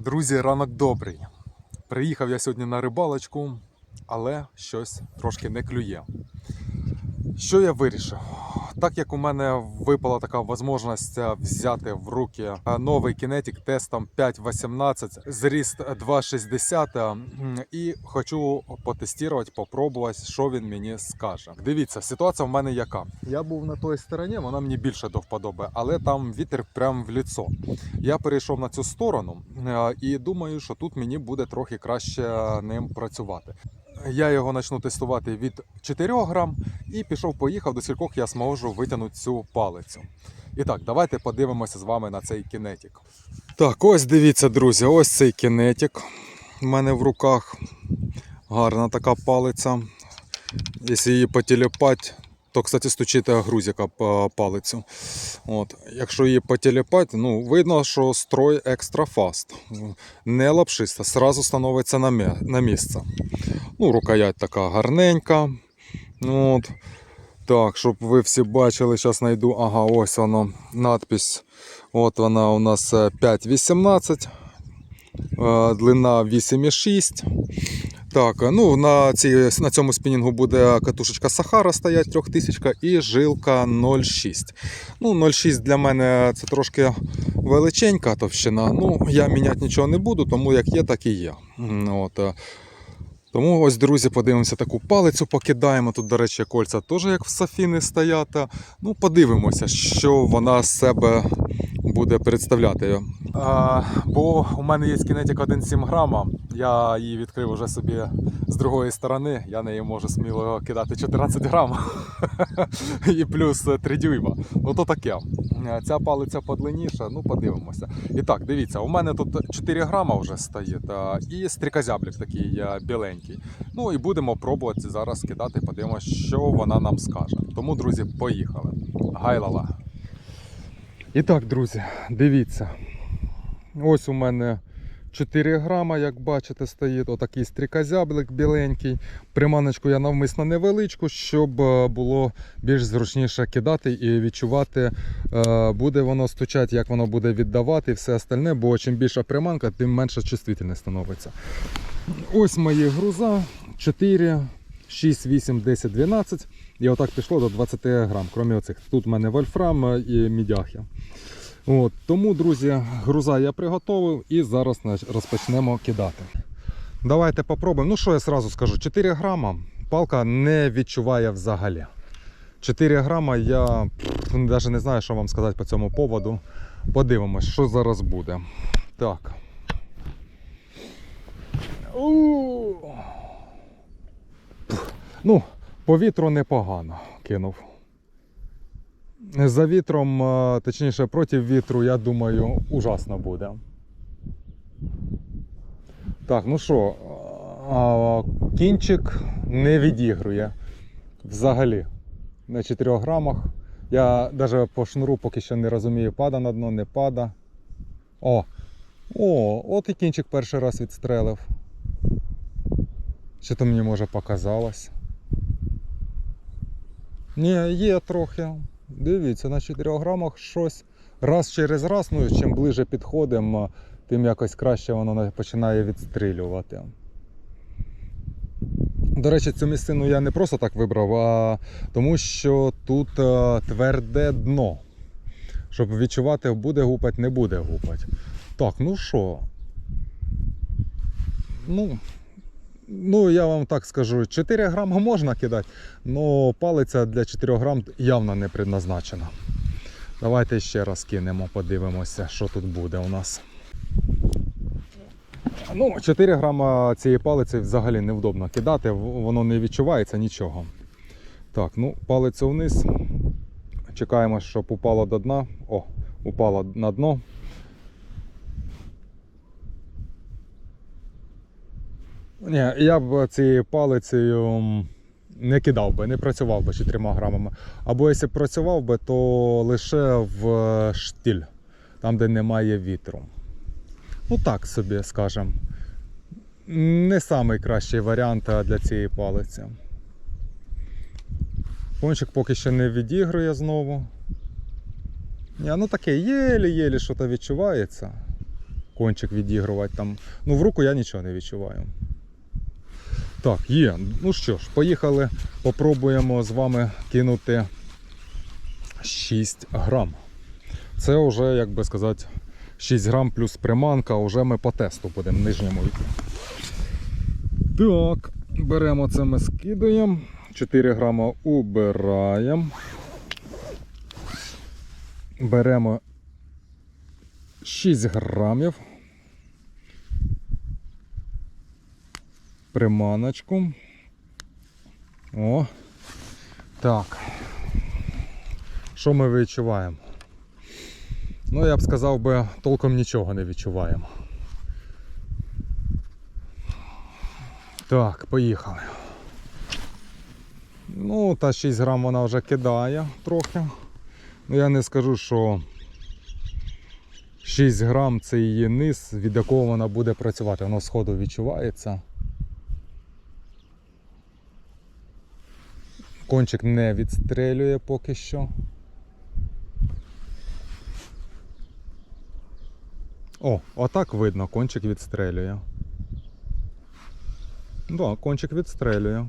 Друзі, ранок добрий. Приїхав я сьогодні на рибалочку, але щось трошки не клює. Що я вирішив? Так як у мене випала така можливість взяти в руки е, новий кінетик тестом 5.18, зріст 2.60 і хочу потестувати, попробувати, що він мені скаже. Дивіться, ситуація в мене яка. Я був на той стороні, вона мені більше до вподоби, але там вітер прямо в ліцо. Я перейшов на цю сторону е, і думаю, що тут мені буде трохи краще ним працювати. Я його почну тестувати від 4 грам і пішов-поїхав, до скількох я зможу витягнути цю палицю. І так, давайте подивимося з вами на цей кінетик. Так, ось дивіться, друзі, ось цей кінетик у мене в руках. Гарна така палиця. Якщо її потіліпати, то, кстати, стучить грузика по палицю. От. Якщо її потіліпати, ну, видно, що строй екстра фаст. Не лапшиста, сразу становиться на, місце. Ну, рукоять така гарненька. Ну, От. Так, щоб ви всі бачили, зараз знайду. Ага, ось воно. Надпись. От вона у нас е, 5.18. е, Длина 8,6. Так, ну на, цій, на цьому спінінгу буде катушечка Сахара стоять 3000 і жилка 0,6. Ну, 0,6 для мене це трошки величенька товщина. Ну, я міняти нічого не буду, тому як є, так і є. От. Тому ось, друзі, подивимося таку палицю, покидаємо. Тут, до речі, кольця теж як в Софіни стоять. Ну, подивимося, що вона з себе буде представляти. А, бо у мене є кінетик 1,7 грама. Я її відкрив уже собі з другої сторони. Я нею можу сміло кидати 14 грам. І плюс 3 дюйма. Ну то таке. Ця палиця подлинніша, ну подивимося. І так, дивіться, у мене тут 4 грама вже стоїть, і стрікозяблик такий біленький. Ну і будемо пробувати зараз кидати, подивимося, що вона нам скаже. Тому, друзі, поїхали. Гайлала. І так, друзі, дивіться. Ось у мене 4 грама, як бачите, стоїть отакий стрікозяблик біленький. Приманочку я навмисно невеличку, щоб е, було більш зручніше кидати і відчувати, е, буде воно стучати, як воно буде віддавати і все остальне, бо чим більша приманка, тим менше чувствительність становиться. Ось мої груза 4, 6, 8, 10, 12. І отак пішло до 20 грам, крім оцих. Тут в мене вольфрам е, і мідяхи. От, тому, друзі, груза я приготовив і зараз розпочнемо кидати. Давайте попробуємо. Ну що я сразу скажу, 4 грама палка не відчуває взагалі. 4 грама я навіть не знаю, що вам сказати по цьому поводу. Подивимось, що зараз буде. Так. Ну, по вітру непогано кинув. За вітром, е, точніше проти вітру, я думаю, ужасно буде. Так, ну що, кінчик не відігрує взагалі на 4 грамах. Я навіть по шнуру поки що не розумію, пада на дно, не пада. О, о, от і кінчик перший раз відстрелив. Що то мені може показалось. Ні, є трохи. Дивіться, на 4 грамах щось раз через раз, ну чим ближе підходимо, тим якось краще воно починає відстрілювати. До речі, цю місцину я не просто так вибрав, а тому що тут е, тверде дно. Щоб відчувати, буде гупать, не буде гупать. Так, ну що? Ну, ну, я вам так скажу, 4 грама можна кидати, але палиця для 4 грам явно не предназначена. Давайте ще раз кинемо, подивимося, що тут буде у нас. Ну, 4 грама цієї палиці взагалі невдобно кидати, воно не відчувається нічого. Так, ну, палицю вниз. Чекаємо, щоб упало до дна. О, упало на дно. Ні, я б цією палицею не кидав би, не працював би 4 грамами. Або якщо б працював би, то лише в е, штиль, там, де немає вітру. Ну так собі, скажем. Не найкращий варіант для цієї палиці. Кончик поки що не відігрує знову. Ні, ну таке єлі-єлі що-то відчувається. кончик відігрувати там. Ну, в руку я нічого не відчуваю. Так, є. Ну що ж, поїхали. Попробуємо з вами кинути 6 грам. Це вже, як би сказати, 6 грам плюс приманка, вже ми по тесту будемо нижньому йти. Так, беремо це, ми скидаємо. 4 грама убираємо. Беремо 6 грамів. Приманочку. О. Так. Що ми відчуваємо? Ну, я б сказав би, толком нічого не відчуваємо. Так, поїхали. Ну, та 6 грам вона вже кидає трохи. Ну, я не скажу, що 6 грам це її низ, від якого вона буде працювати. Воно сходу відчувається. Кончик не відстрелює поки що. О, отак видно, кончик відстрелює. Да, кончик відстрелює.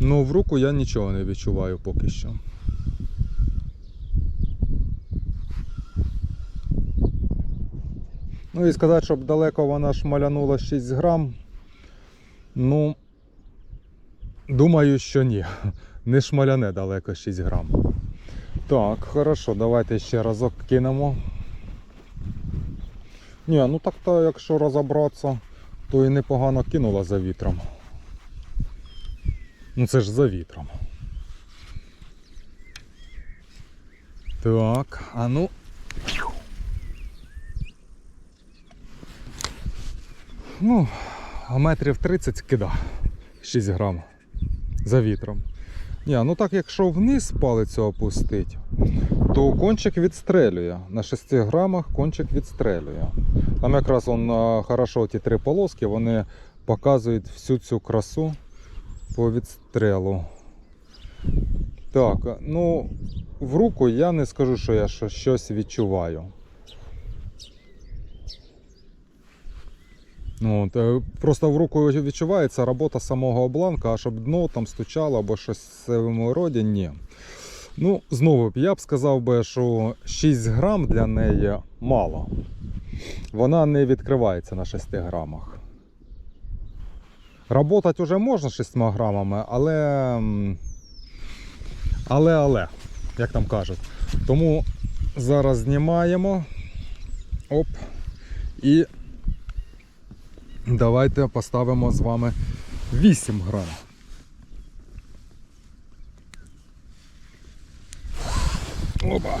Ну, в руку я нічого не відчуваю поки що. Ну і сказати, щоб далеко вона шмалянула 6 грам. Ну, думаю, що ні. Не шмаляне далеко 6 грам. Так, хорошо, давайте ще разок кинемо. Ні, ну так то якщо розібратися, то і непогано кинула за вітром. Ну це ж за вітром. Так, а ну. Ну, а метрів 30 кида. 6 грам за вітром. Ні, ну так якщо вниз палицю опустить, то кончик відстрелює. На 6 грамах кончик відстрелює. Там якраз он, хорошо ті три полоски, вони показують всю цю красу по відстрелу. Так, ну в руку я не скажу, що я щось відчуваю. От, е, просто в руку відчувається робота самого обланка, а щоб дно там стучало або щось в цьому роді, ні. Ну, знову я б сказав би, що 6 грам для неї мало. Вона не відкривається на 6 грамах. Работати вже можна 6 грамами, але. Але, але, як там кажуть. Тому зараз знімаємо. Оп. І давайте поставимо з вами 8 грам. Опа.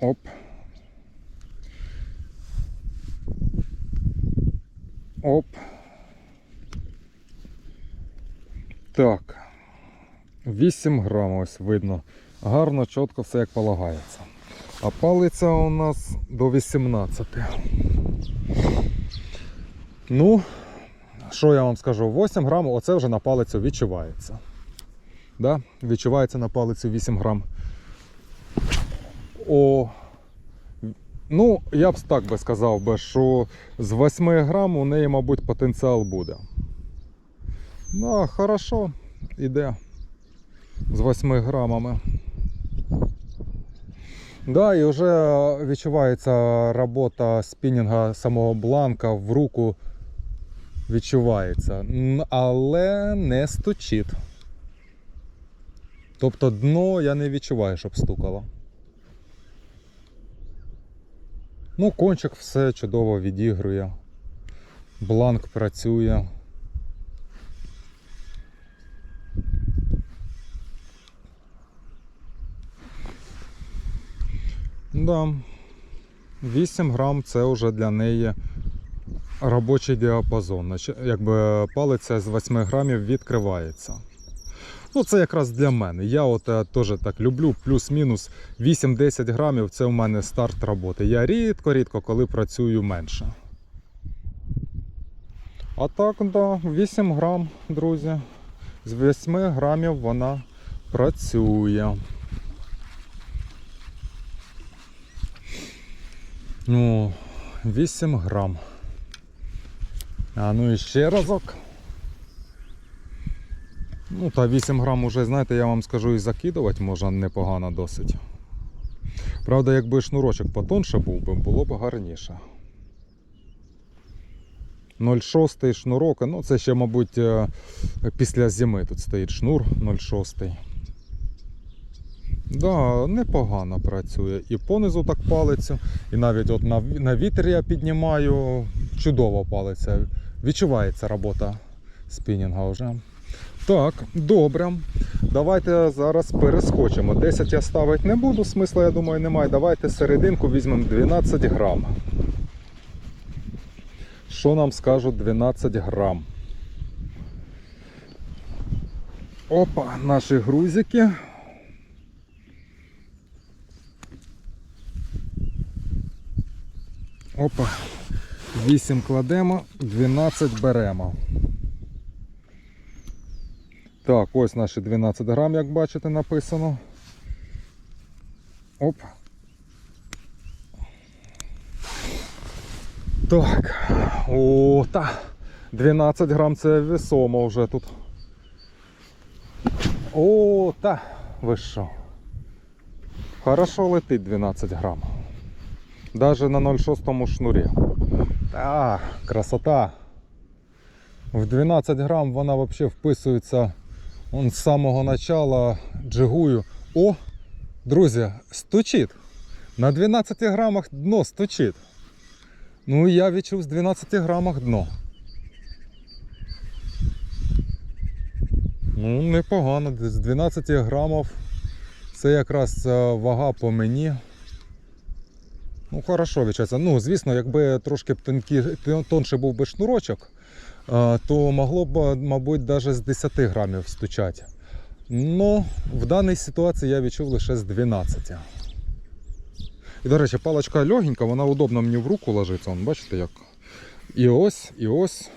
Оп. Оп. Так. 8 грам ось видно. Гарно, чітко все як полагається. А палиця у нас до 18. Ну, що я вам скажу? 8 грам, оце вже на палицю відчувається. Да? Відчувається на палицю 8 грам. О, ну, я б так би сказав би, що з 8 грам у неї, мабуть, потенціал буде. Ну, хорошо, іде. З 8 грамами. Да, і вже відчувається робота спінінга самого бланка в руку відчувається. Але не стучить. Тобто дно я не відчуваю, щоб стукало. Ну, кончик все чудово відігрує. Бланк працює. Да. 8 грам це вже для неї робочий діапазон. Якби палиця з 8 грамів відкривається. Ну, це якраз для мене. Я от е, теж так люблю, плюс-мінус 8-10 грамів це у мене старт роботи. Я рідко-рідко, коли працюю менше. А так, да, 8 грам, друзі. З 8 грамів вона працює. Ну, 8 грам. А ну і ще разок. Ну, та 8 грам уже, знаєте, я вам скажу, і закидувати можна непогано досить. Правда, якби шнурочок потонше був би, було б гарніше. 0,6 шнурок, ну це ще, мабуть, е, після зими тут стоїть шнур 0,6. Да, непогано працює. І понизу так палиться, і навіть от на, на вітер я піднімаю, чудово палиться. Відчувається робота спінінга вже. Так, добре. Давайте зараз перескочимо. 10 я ставити не буду, смисла, я думаю, немає. Давайте серединку візьмемо 12 грам. Що нам скажуть 12 грам? Опа, наші грузики. Опа. 8 кладемо, 12 беремо. Так, ось наші 12 грам, як бачите, написано. Оп. Так. О, та. 12 грам це весомо вже тут. О, та. Ви що? Хорошо летить 12 грам. Даже на 0,6 шнурі. Та, красота. В 12 грам вона взагалі вписується он з самого начала джигую. О, друзі, стучить. На 12 грамах дно стучить. Ну і я відчув з 12 грамах дно. Ну, непогано, з 12 грамів це якраз е, вага по мені. Ну, хорошо відчувається. Ну, звісно, якби трошки тонкі, тонше був би шнурочок, то могло б, мабуть, навіть з 10 грамів стучати. Ну, в даній ситуації я відчув лише з 12. І, до речі, паличка легенька, вона удобно мені в руку ложиться. Вон, бачите як? І ось, і ось.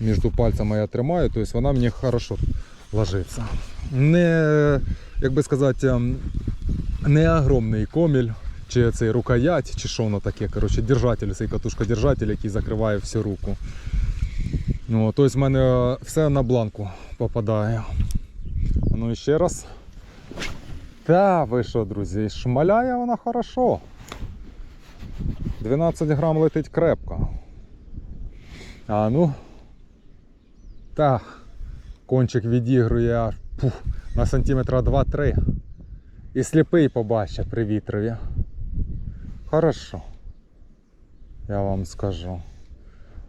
Між пальцями я тримаю, тобто вона мені хорошо ложиться. Не, як би сказати, ем, не огромний коміль, чи цей рукоять, чи що воно таке. Коротше, держатель, цей катушка-держатель, який закриває всю руку. Ну, тобто в мене все на бланку попадає. Ну і ще раз. Та ви що, друзі, шмаляє вона хорошо. 12 грам летить крепко. А ну. Та, кончик відігрує аж на сантиметра 2-3. І сліпий побачить при вітрові. Хорошо. Я вам скажу.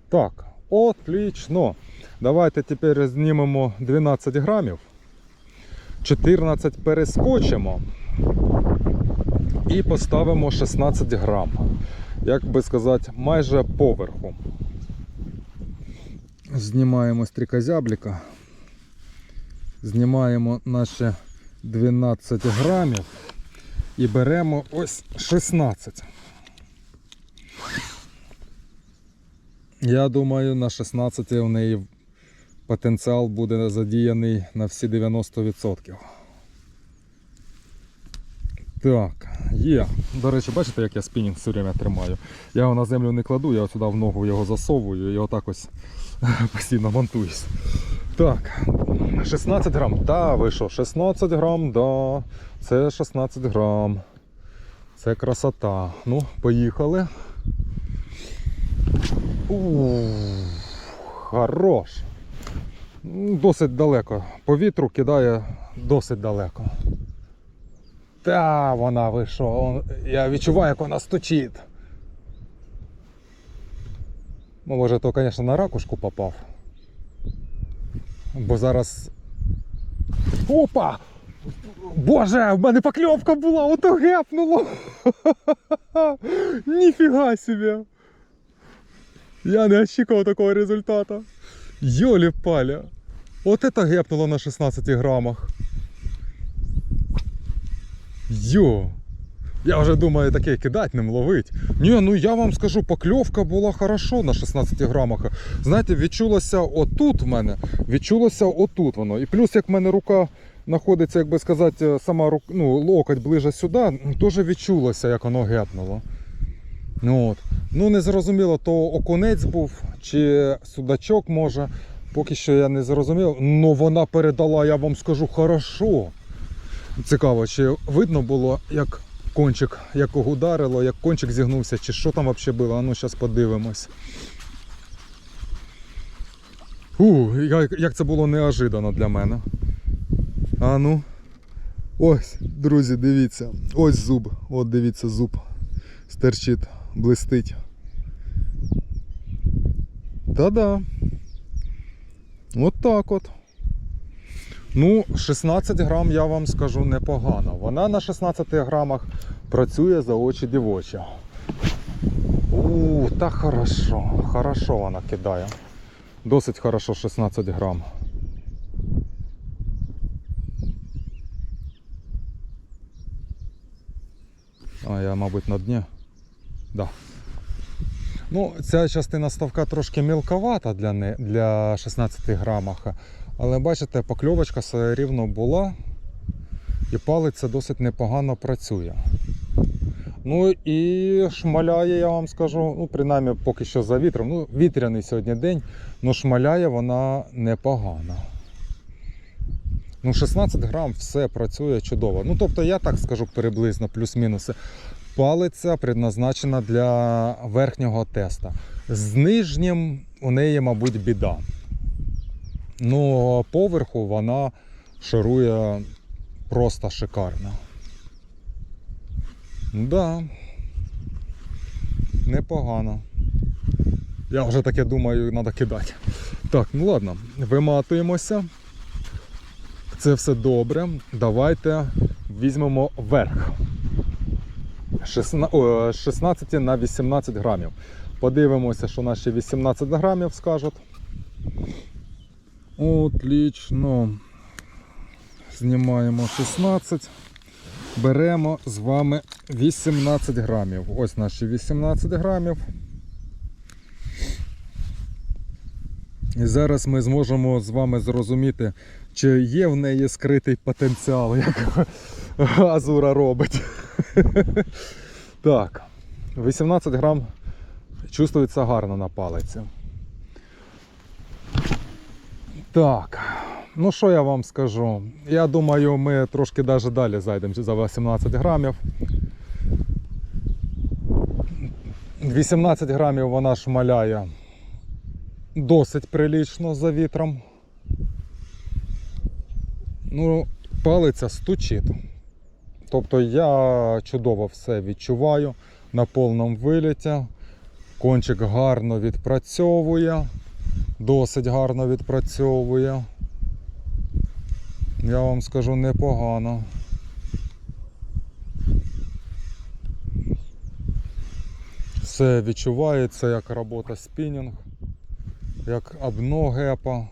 Так, отлично. Давайте тепер знімемо 12 грамів. 14 перескочимо і поставимо 16 грам. Як би сказати, майже поверху. Знімаємо стрікозябліка. Знімаємо наші 12 грамів і беремо ось 16. Я думаю, на 16 у неї потенціал буде задіяний на всі 90%. Так, є. До речі, бачите, як я спінінг все время тримаю. Я його на землю не кладу, я сюди в ногу його засовую і отак ось постійно монтуюсь. Так, 16 грам. Да, ви що, 16 грам, да. Це 16 грам. Це красота. Ну, поїхали. Ух, хорош. Досить далеко. По вітру кидає досить далеко. Та вона ви що? Он- Я відчуваю, як вона стучить. Ну, може, то, звісно, на ракушку попав. Бо зараз. Опа! Боже, в мене покльовка була, ото гепнуло. Ніфіга собі. Я не очікував такого результату. Йолі паля. От это гепнуло на 16 грамах. Йо. Я вже думаю, таке кидать ним ловить. Ні, ну я вам скажу, покльовка була хорошо на 16 грамах. Знаєте, відчулося отут в мене, відчулося отут воно. І плюс, як в мене рука знаходиться, як би сказати, сама рук, ну, локоть ближе сюди, теж відчулося, як воно гепнуло. Ну, от. ну не зрозуміло, то окунець був чи судачок може. Поки що я не зрозумів. Ну вона передала, я вам скажу, хорошо. Цікаво, чи видно було, як кончик, як кого ударило, як кончик зігнувся, чи що там взагалі було. А ну зараз подивимось. Як, як це було неожиданно для мене. А ну. Ось, друзі, дивіться. Ось зуб. От дивіться, зуб. Стерчить, блистить. Та-да. От так от. Ну, 16 грам, я вам скажу, непогано. Вона на 16 грамах працює за очі дівоча. У, так хорошо. Хорошо вона кидає. Досить хорошо 16 грам. А, я, мабуть, на дні. Да. Ну, ця частина ставка трошки мілковата для, не, для 16 грамах. Але бачите, покльовочка все рівно була. І палиця досить непогано працює. Ну і шмаляє, я вам скажу, ну, принаймні поки що за вітром. Ну, вітряний сьогодні день, але шмаляє вона непогано. Ну, 16 грам все працює чудово. Ну, тобто, я так скажу приблизно, плюс-мінус. Палиця предназначена для верхнього теста. З нижнім у неї, мабуть, біда. Ну, поверху вона шарує просто шикарно. Да. Непогано. Я вже таке думаю, треба кидати. Так, ну ладно, виматуємося. Це все добре. Давайте візьмемо верх. 16 16 на 18 грамів. Подивимося, що наші 18 грамів скажуть. Отлично. Знімаємо 16. Беремо з вами 18 грамів. Ось наші 18 грамів. І зараз ми зможемо з вами зрозуміти, чи є в неї скритий потенціал, як Азура робить. Так, 18 грам чувствується гарно на палиці. Так, ну що я вам скажу? Я думаю, ми трошки навіть далі зайдемо за 18 грамів. 18 грамів вона шмаляє досить прилічно за вітром. Ну, палиця стучить. Тобто я чудово все відчуваю на повному виліті. Кончик гарно відпрацьовує, досить гарно відпрацьовує. Я вам скажу непогано. Все відчувається як робота спінінг, як обно гепа.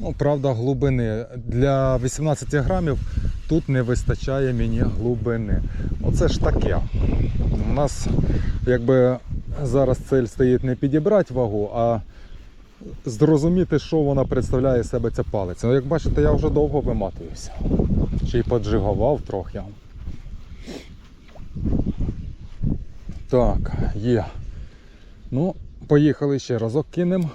Ну, правда, глибини. Для 18 грамів тут не вистачає мені глибини. Оце ж таке. У нас якби зараз цель стоїть не підібрати вагу, а зрозуміти, що вона представляє себе ця палиця. Ну, як бачите, я вже довго виматуюся. Чи й поджигував трохи. Так, є. Ну, поїхали ще разок кинемо.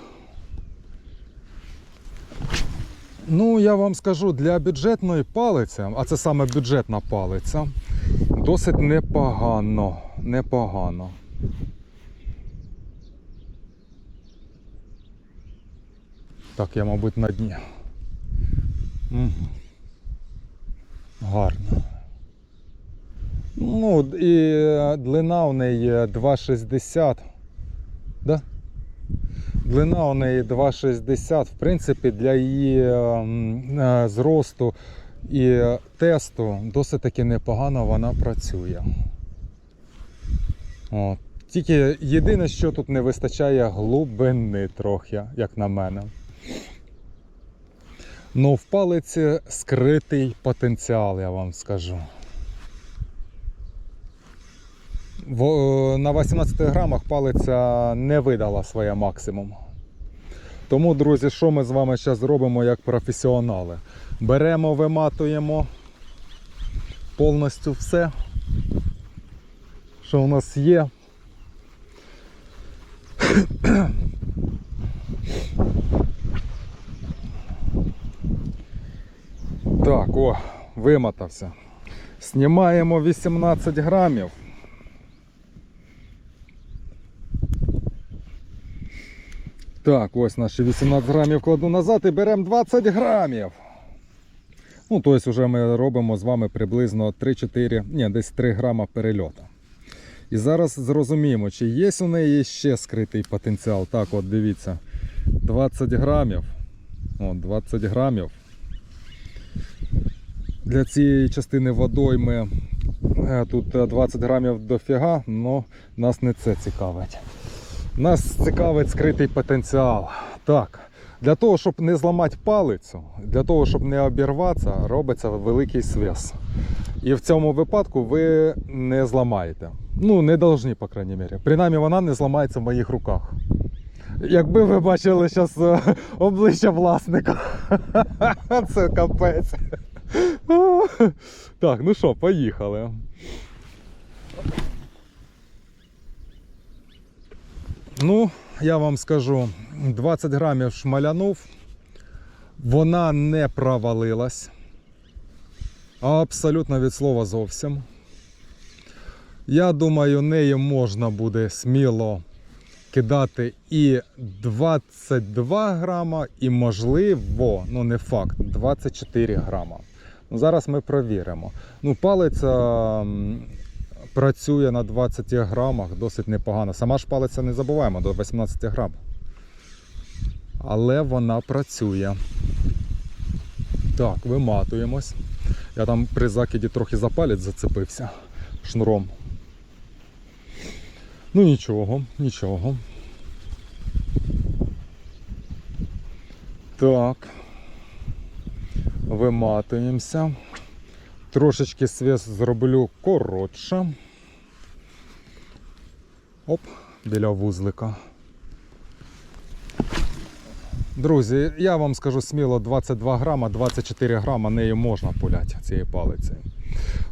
Ну, я вам скажу, для бюджетної палиці, а це саме бюджетна палиця, досить непогано. Непогано. Так, я, мабуть, на дні. Угу. Гарно. Ну, і длина у неї 2,60. Да? Длина у неї 2,60. В принципі, для її е, зросту і тесту досить таки непогано вона працює. От. Тільки єдине, що тут не вистачає глибини трохи, як на мене. Ну, в палиці скритий потенціал, я вам скажу. в- на 18 грамах палиця не видала своє максимум. Тому, друзі, що ми з вами зараз зробимо як професіонали? Беремо, виматуємо повністю все, що у нас є. Так, о, вимотався. Знімаємо 18 грамів. Так, ось наші 18 грамів кладу назад і беремо 20 грамів. Ну, тобто вже ми робимо з вами приблизно 3-4, ні, десь 3 грама перельоту. І зараз зрозуміємо, чи є у неї ще скритий потенціал. Так, от дивіться, 20 грамів. От, 20 грамів. Для цієї частини водойми е, тут е, 20 грамів дофіга, але нас не це цікавить. Нас цікавить скритий потенціал. Так, для того, щоб не зламати палицю, для того, щоб не обірватися, робиться великий свес. І в цьому випадку ви не зламаєте. Ну, не повинні, по крайній мірі. Принаймні, вона не зламається в моїх руках. Якби ви бачили зараз обличчя власника. Це капець. Так, ну що, поїхали. Ну, я вам скажу, 20 грамів шмалянув, вона не провалилась. Абсолютно від слова зовсім. Я думаю, нею можна буде сміло кидати і 22 грама, і можливо, ну не факт, 24 грама. Ну, зараз ми провіримо. Ну, палиця працює на 20 грамах досить непогано. Сама ж палиця не забуваємо до 18 грам. Але вона працює. Так, виматуємось. Я там при закиді трохи за палець зацепився шнуром. Ну нічого, нічого. Так. Виматуємося. Трошечки свіс зроблю коротше. Оп, біля вузлика. Друзі, я вам скажу сміло 22 грама, 24 грама нею можна пуляти цією палицею.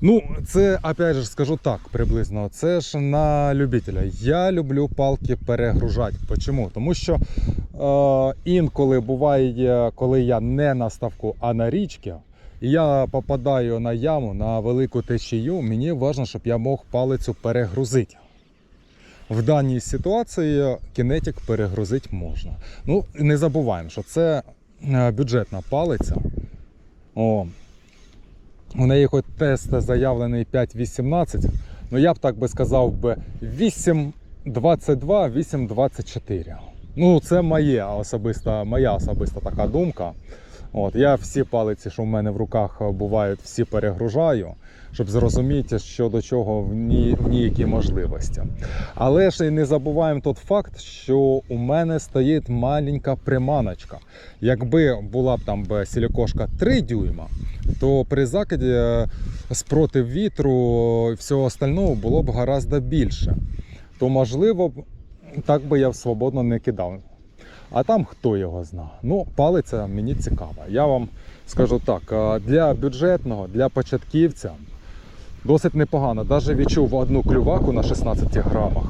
Ну, це, опять же, скажу так приблизно. Це ж на любителя. Я люблю палки перегружати. Чому? Тому що е, інколи буває, коли я не на ставку, а на річці, я попадаю на яму на велику течію, мені важливо, щоб я мог палицю перегрузити. В даній ситуації кінетик перегрузити можна. Ну, не забуваємо, що це е, бюджетна палиця. О, у неї хоч тест заявлений 5.18, ну я б так би сказав би 8.22, 8.24. Ну, це моє особиста, моя особиста така думка. От, я всі палиці, що в мене в руках бувають, всі перегружаю, щоб зрозуміти, що до чого в ній, в ній можливості. Але ж і не забуваємо тот факт, що у мене стоїть маленька приманочка. Якби була б там сілікошка 3 дюйма, то при закиді е, спротив вітру всього остального було б гораздо більше. То можливо, так би я свободно не кидав. А там хто його зна. Ну, палиця мені цікава. Я вам скажу так, е, для бюджетного, для початківця досить непогано. Навіть відчув одну клюваку на 16 грамах,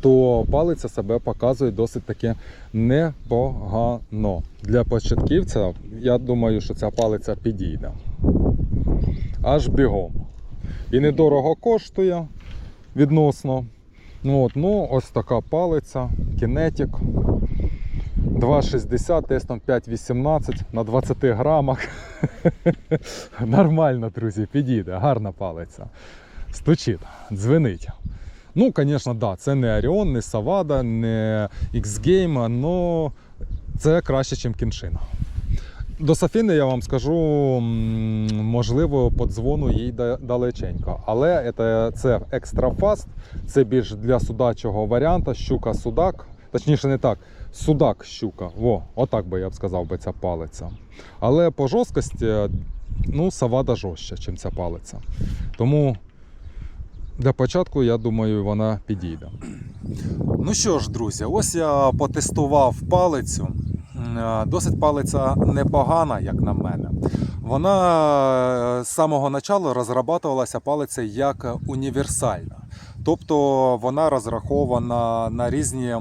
то палиця себе показує досить таки непогано. Для початківця, я думаю, що ця палиця підійде. Аж бігом. І недорого коштує відносно. Ну, от, ну, ось така палиця, кінетик. 2,60, тестом 5,18 на 20 грамах. Нормально, друзі, підійде, гарна палиця. Стучить, дзвенить. Ну, звісно, да, це не Оріон, не Савада, не X-Game, але це краще, ніж кіншина. До Софіни я вам скажу, можливо, по дзвону їй далеченько. Але це, це екстра фаст, це більш для судачого варіанта, щука-судак. Точніше, не так. Судак-щука. Во, отак би я б сказав би ця палиця. Але по жорсткості, ну, савада жорстче, ніж ця палиця. Тому Для початку, я думаю, вона підійде. Ну що ж, друзі, ось я потестував палицю. Досить палиця непогана, як на мене. Вона е, з самого початку розрабатувалася палиця як універсальна. Тобто вона розрахована на різні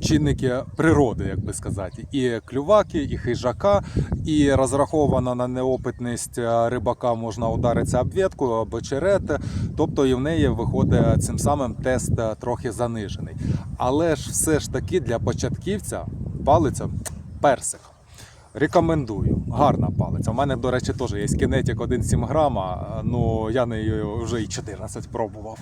чинники природи, як би сказати, і клюваки, і хижака, і розрахована на неопитність е, рибака, можна ударитися об ветку або черет. Тобто і в неї виходить цим самим тест е, трохи занижений. Але ж все ж таки для початківця палиця персик. Рекомендую. Гарна палиця. У мене, до речі, теж є кінетик 1,7 грама. Ну я нею вже і 14 пробував.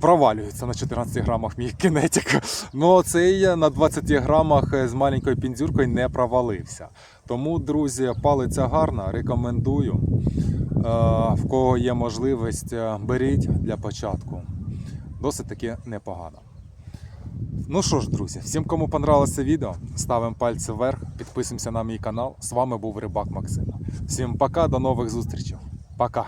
Провалюється на 14 грамах мій кінетик. Ну цей на 20 грамах з маленькою пінзюркою не провалився. Тому, друзі, палиця гарна, рекомендую. Е, В кого є можливість, е, беріть для початку. Досить таки непогано. Ну що ж, друзі, всім, кому понравилося відео, ставимо пальці вверх, підписуємося на мій канал. З вами був Рибак Максим. Всім пока, до нових зустрічей. Пока.